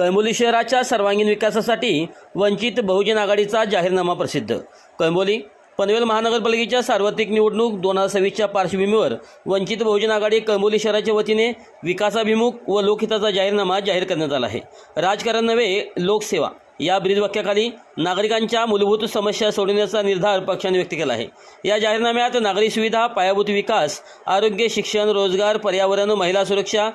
कळंबोली शहराच्या सर्वांगीण विकासासाठी वंचित बहुजन आघाडीचा जाहीरनामा प्रसिद्ध. कळंबोली पनवेल महानगरपालिकेच्या सार्वत्रिक निवडणूक दोन हजार सव्वीसच्या पार्श्वभूमीवर वंचित बहुजन आघाडी कळंबोली शहराच्या वतीने विकासाभिमुख व लोकहिताचा जाहीरनामा जाहीर करण्यात आला आहे. राजकारण नव्हे लोकसेवा. या ब्रीदवाक्याखाली नागरिकांच्या मूलभूत समस्या सोडवण्याचा निर्धार पक्षाने व्यक्त केला आहे. या जाहीरनाम्यात नागरी सुविधा पायाभूत विकास आरोग्य शिक्षण रोजगार पर्यावरण महिला सुरक्षा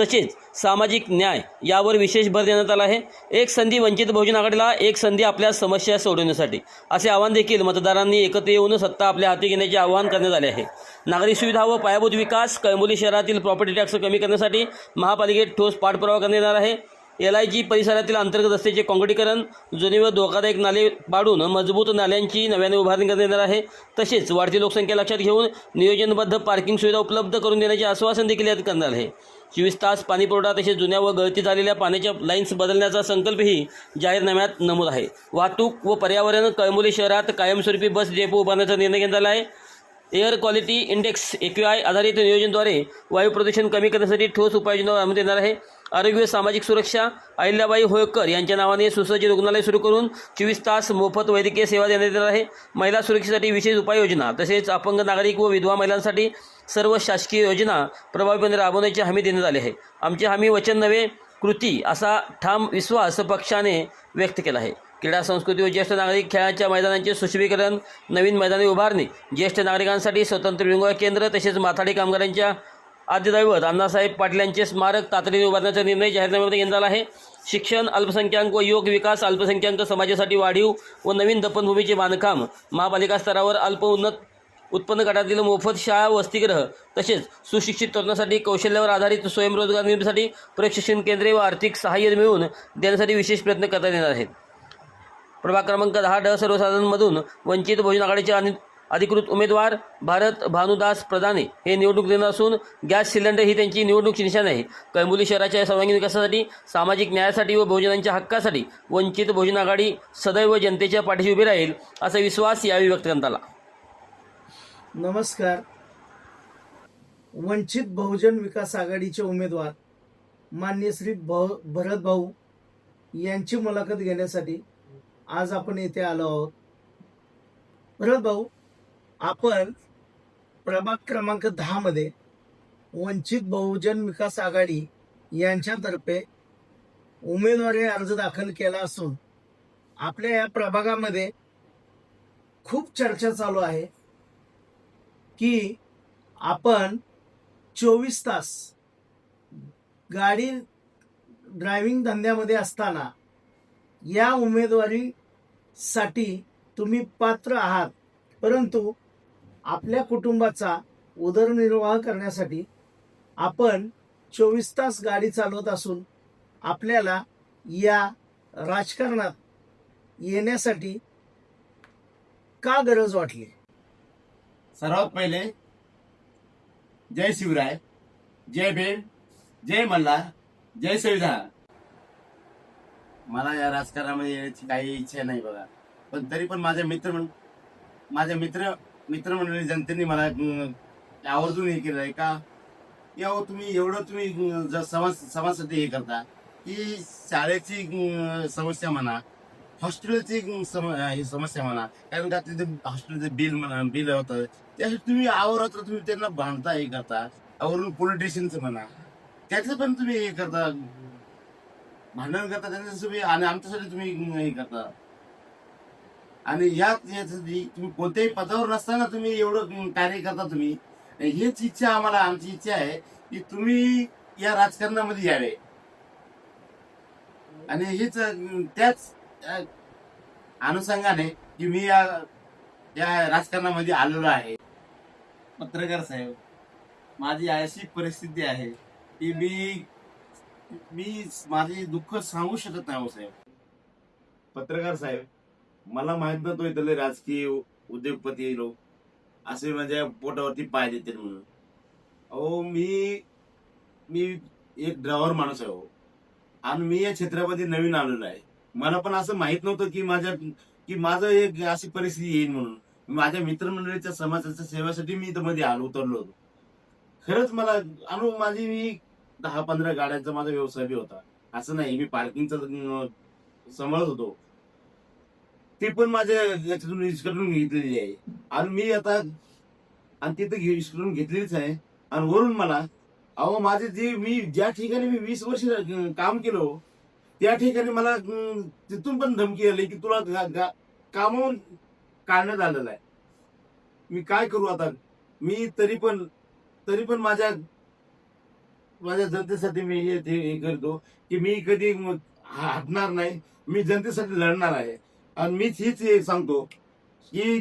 तसेच सामाजिक न्याय यावर विशेष भर देण्यात आला आहे. एक संधी वंचित बहुजन आघाडीला एक संधी आपल्या समस्या सोडवण्यासाठी. असे आवाहन देखील मतदारांनी एकत्र येऊन सत्ता आपल्या हाती घेण्याचे आवाहन करण्यात आले आहे. नागरी सुविधा व पायाभूत विकास कळंबोली शहरातील प्रॉपर्टी टॅक्स कमी करण्यासाठी महापालिकेत ठोस पाठपुरावा करण्यात येणार आहे. एल आय जी परिसरातील अंतर्गत रस्त्याचे काँक्रिटीकरण जुने व धोकादायक नाले पाडून मजबूत नाल्यांची नव्याने उभारणी करण्यात येणार आहे. तसेच वाढती लोकसंख्या लक्षात घेऊन नियोजनबद्ध पार्किंग सुविधा उपलब्ध करून देण्याचे आश्वासन देखील यात करणार आहे. चोवीस तास पाणीपुरवठा तसेच जुन्या व गळती झालेल्या पाण्याच्या लाईन्स बदलण्याचा संकल्पही जाहीरनाम्यात नमूद आहे. वाहतूक व पर्यावरण कळमुली शहरात कायमस्वरूपी बस डेपो उभारण्याचा निर्णय घेण्यात आला आहे. Air quality index A I आधारित नियोजनद्वारे वायू प्रदूषण कमी करण्यासाठी ठोस उपाययोजना राबवण्यात येणार आहे. आरोग्य सामाजिक सुरक्षा अहिल्याबाई होळकर यांच्या नावाने सुसज्ज रुग्णालय सुरू करून चोवीस तास मोफत वैद्यकीय सेवा देण्यात येणार आहे. महिला सुरक्षेसाठी विशेष उपाययोजना तसेच अपंग नागरिक व विधवा महिलांसाठी सर्व शासकीय योजना प्रभावीपणे राबवण्याची हमी देण्यात आली आहे. आमची हमी वचन नव्हे कृती असा ठाम विश्वास पक्षाने व्यक्त केला आहे. क्रीडा संस्कृती व ज्येष्ठ नागरिक खेळाच्या मैदानांचे सुशोभीकरण नवीन मैदाने उभारणी ज्येष्ठ नागरिकांसाठी स्वतंत्र विंगोळ केंद्र तसेच माथाडी कामगारांच्या आदिदैवत अण्णासाहेब पाटील यांचे स्मारक तातडीने उभारण्याचा निर्णय जाहीरनाम्यामध्ये घेण्यात आला आहे. शिक्षण अल्पसंख्याक व योग विकास अल्पसंख्याक समाजासाठी वाढीव व नवीन दफनभूमीचे बांधकाम महापालिका स्तरावर अल्प उन्नत उत्पन्न गटातील मोफत शाळा वसतिगृह तसेच सुशिक्षित तरुणांसाठी कौशल्यावर आधारित स्वयंरोजगार निर्मितीसाठी प्रशिक्षण केंद्रे व आर्थिक सहाय्य मिळवून देण्यासाठी विशेष प्रयत्न करण्यात येणार आहेत. प्रभाग क्रमांक दहा ड सर्वसाधारणमधून वंचित बहुजन आघाडीचे अनि- अधिकृत उमेदवार भारत भानुदास प्रधाने हे निवडणूक देणार असून गॅस सिलेंडर ही त्यांची निवडणूक निशाण आहे. कैमुली शहराच्या सर्वांगीण विकासासाठी सामाजिक न्यायासाठी व बहुजनांच्या हक्कासाठी वंचित बहुजन आघाडी सदैव जनतेच्या पाठीशी उभी राहील असा विश्वास यावेळी व्यक्त करण्यात आला. नमस्कार. वंचित बहुजन विकास आघाडीचे उमेदवार मान्य श्री भ भरत भाऊ यांची मुलाखत घेण्यासाठी आज आपण येथे आलो आहोत. बरोबर भाऊ? आपण प्रभाग क्रमांक दहा मध्ये वंचित बहुजन विकास आघाडी यांच्यातर्फे उमेदवारी अर्ज दाखल केला असून आपल्या या प्रभागामध्ये खूप चर्चा चालू आहे की आपण चोवीस तास गाडी ड्रायव्हिंग धंद्यामध्ये असताना या उमेदवारी साठी तुम्ही पात्र आहात. परंतु आपल्या कुटुंबाचा उदरनिर्वाह करण्यासाठी आपण चोवीस तास गाडी चालवत असून आपल्याला या राजकारणात येण्यासाठी का गरज वाटली? सर्वात पहिले जय शिवराय जय भीम जय मल्हार जय संविधान. मला या राजकारणामध्ये येण्याची काही इच्छा नाही बघा. पण तरी पण माझे मित्र म्हणून माझे मित्र मित्रमंडळी जनतेने मला आवर्जून हे केलं आहे का? या तुम्ही एवढं तुम्ही जर समाज समाजासाठी हे करता की शाळेची समस्या म्हणा हॉस्टेलची सम- ही समस्या म्हणा कारण का तिथे हॉस्टेलचं बिल म्हणा बिल होतं त्यासाठी तुम्ही आवरत तुम्ही त्यांना भांडता हे करता आवरून पोलीस स्टेशनचं म्हणा त्याचं पण तुम्ही हे करता भांडण करता त्याच्यासाठी तुम्ही आणि आमच्यासाठी तुम्ही हे करता. आणि यात तुम्ही कोणत्याही पदावर नसताना तुम्ही एवढं कार्य करता तुम्ही. हेच इच्छा आम्हाला आमची इच्छा आहे की तुम्ही या राजकारणामध्ये यावे. आणि हेच त्याच अनुषंगाने की मी या या राजकारणामध्ये आलेलो आहे. पत्रकार साहेब माझी अशी परिस्थिती आहे की मी मी माझे दुःख सांगू शकत नाही हो साहेब. पत्रकार साहेब मला माहीत नव्हतो इथले राजकीय उद्योगपती लोक. असे माझ्या पोटावरती पाय देतील म्हणून. अहो मी मी एक ड्रायव्हर माणूस आहे हो. आणि मी या क्षेत्रामध्ये नवीन आलेलो आहे. मला पण असं माहीत नव्हतं की माझ्या की माझं एक अशी परिस्थिती येईल म्हणून. माझ्या मित्रमंडळीच्या समाजाच्या सेवेसाठी मी इथं मध्ये आलो उतरलो होतो. खरंच मला अनु माझी मी दहा पंधरा गाड्यांचा माझा व्यवसाय बी होता. असं नाही मी पार्किंगचा सांभाळत होतो. ती पण माझ्या याच्यातून हिसकडून घेतलेली आहे. आणि मी आता आणि तिथं घे- हिसकडून घेतलेलीच आहे. आणि वरून मला अहो माझे जे मी ज्या ठिकाणी मी वीस वर्ष काम केलो त्या ठिकाणी मला तिथून पण धमकी आली की तुला कामावून काढण्यात आलेलं आहे. मी काय करू आता? मी तरी पण तरी पण माझ्या माझ्या जनतेसाठी मी हे हे करतो की मी कधी हटणार नाही. मी जनतेसाठी लढणार आहे. आणि मीच हीच सांगतो की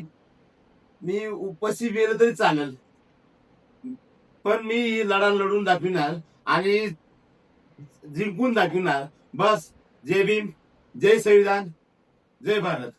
मी उपस्थित गेलं तरी चालेल. पण मी ही लढा लढून दाखविणार आणि जिंकून दाखविणार. बस. जय भीम. जय संविधान. जय भारत.